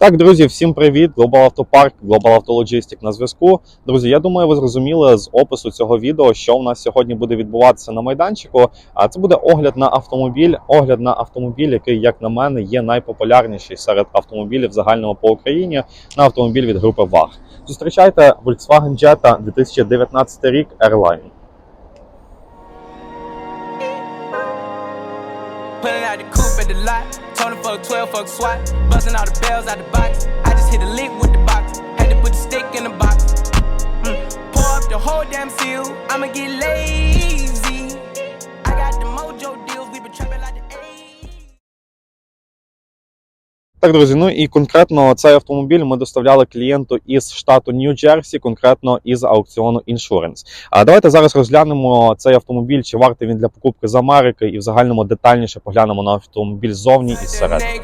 Так, друзі, всім привіт! Global Park, Global Logistic на зв'язку. Друзі, я думаю, ви зрозуміли з опису цього відео, що у нас сьогодні буде відбуватися на майданчику. А це буде огляд на автомобіль. Огляд на автомобіль, який, як на мене, є найпопулярніший серед автомобілів загального по Україні на автомобіль від групи VAG. Зустрічайте Volkswagen Jetta 2019 рік Airline. Fuck SWAT. Busting all the bells out the box. I just hit a lick with the box. Had to put the stick in the box. Mm. Pour up the whole damn seal. I'ma get lazy. Так, друзі, ну і конкретно цей автомобіль ми доставляли клієнту із штату Нью-Джерсі, конкретно із аукціону Insurance. А давайте зараз розглянемо цей автомобіль, чи вартий він для покупки з Америки, і в загальному детальніше поглянемо на автомобіль ззовні і зсередини.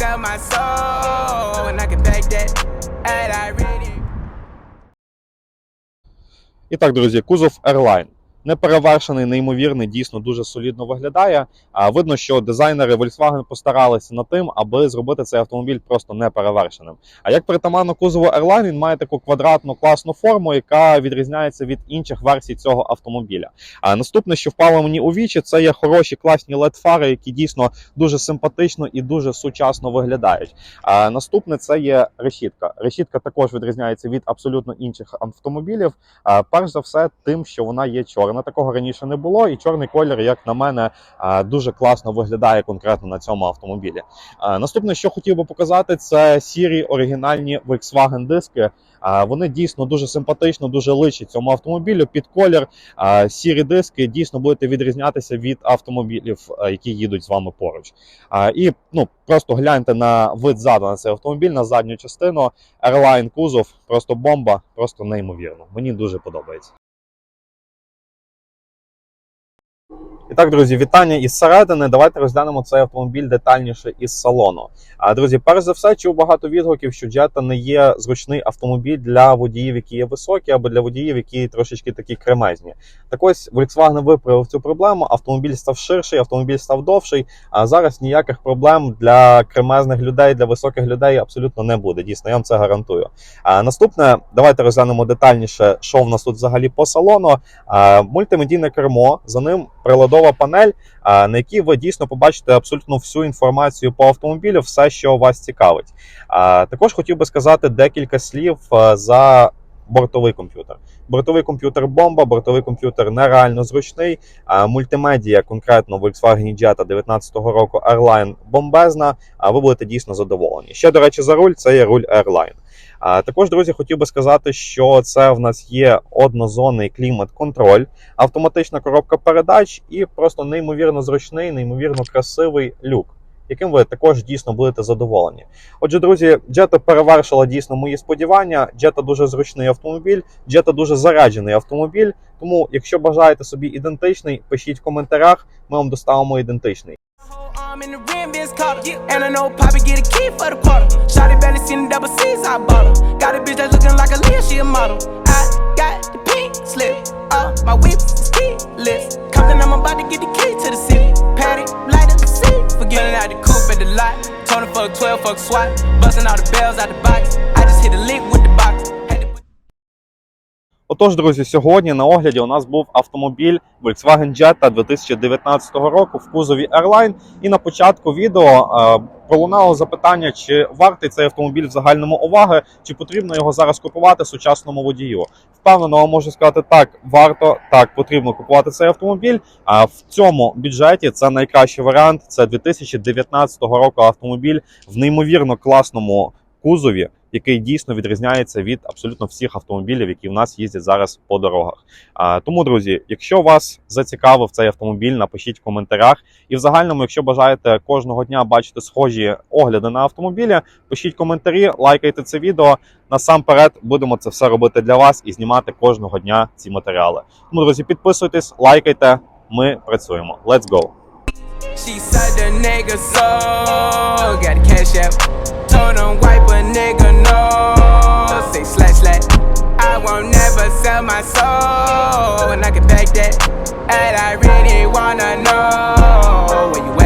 sell my soul. And I can back that. And I really. І так, друзі, кузов Airline. Неперевершений, неймовірний, дійсно дуже солідно виглядає. Видно, що дизайнери Volkswagen постаралися над тим, аби зробити цей автомобіль просто неперевершеним. А як притаманно кузову Airline, він має таку квадратну класну форму, яка відрізняється від інших версій цього автомобіля. А наступне, що впало мені у вічі, це є хороші класні led фари які дійсно дуже симпатично і дуже сучасно виглядають. А наступне це є решітка. Решітка також відрізняється від абсолютно інших автомобілів. А, Перш за все, тим, що вона є чорна. Такого раніше не було, і чорний колір, як на мене, дуже класно виглядає конкретно на цьому автомобілі. Наступне, що хотів би показати, це сірі оригінальні Volkswagen диски. Вони дійсно дуже симпатично, дуже личать цьому автомобілю під колір. Сірі диски дійсно будете відрізнятися від автомобілів, які їдуть з вами поруч. І ну просто гляньте на вид ззаду на цей автомобіль, на задню частину. Airline кузов, просто бомба, просто неймовірно. Мені дуже подобається. І так, друзі, вітання із середини. Давайте розглянемо цей автомобіль детальніше із салону. А друзі, перш за все, чув багато відгуків, що Jetta не є зручний автомобіль для водіїв, які є високі, або для водіїв, які трошечки такі кремезні. Так ось Volkswagen виправив цю проблему. Автомобіль став ширший, автомобіль став довший. А зараз ніяких проблем для кремезних людей, для високих людей абсолютно не буде. Дійсно, я вам це гарантую. А наступне, давайте розглянемо детальніше, що в нас тут взагалі по салону. А, Мультимедійне кермо, за ним приладова панель, на якій ви дійсно побачите абсолютно всю інформацію по автомобілю, все, що вас цікавить. А, Також хотів би сказати декілька слів за бортовий комп'ютер. Бортовий комп'ютер бомба, бортовий комп'ютер нереально зручний. А мультимедія, конкретно Volkswagen Jetta 19-го року Airline бомбезна. А ви будете дійсно задоволені. Ще, до речі, за руль це є руль Airline. Також, друзі, хотів би сказати, що це в нас є однозонний клімат-контроль, автоматична коробка передач і просто неймовірно зручний, неймовірно красивий люк. Яким ви також дійсно будете задоволені. Отже, друзі, Jetta перевершила дійсно мої сподівання. Jetta дуже зручний автомобіль, Jetta дуже заряджений автомобіль. Тому, якщо бажаєте собі ідентичний, пишіть в коментарях, ми вам доставимо ідентичний. A bitch that's looking like a Leah, she a model. I got the pink slip. Uh, my whip is keyless. Compton, I'm about to get the key to the city. Patty, light up the seat. Forgetting out the coupe at the lot. Tony fuck 12, fuck SWAT. Busting all the bells out the box. I Отож, друзі, сьогодні на огляді у нас був автомобіль Volkswagen Jetta 2019 року в кузові Airline. І на початку відео е, пролунало запитання, чи вартий цей автомобіль в загальному уваги, чи потрібно його зараз купувати сучасному водію. Впевнено, вам можу сказати так, варто так, потрібно купувати цей автомобіль. А в цьому бюджеті це найкращий варіант. Це 2019 року автомобіль в неймовірно класному кузові, який дійсно відрізняється від абсолютно всіх автомобілів, які в нас їздять зараз по дорогах. А, тому, друзі, якщо вас зацікавив цей автомобіль, напишіть в коментарях. І в загальному, якщо бажаєте кожного дня бачити схожі огляди на автомобілі, пишіть коментарі, лайкайте це відео. Насамперед будемо це все робити для вас і знімати кожного дня ці матеріали. Тому, друзі, підписуйтесь, лайкайте. Ми працюємо. Let's go! She said the nigga so got cash out. Told them wipe a nigga no. Say slash slash. I won't never sell my soul, and I can back that. And I really wanna know where you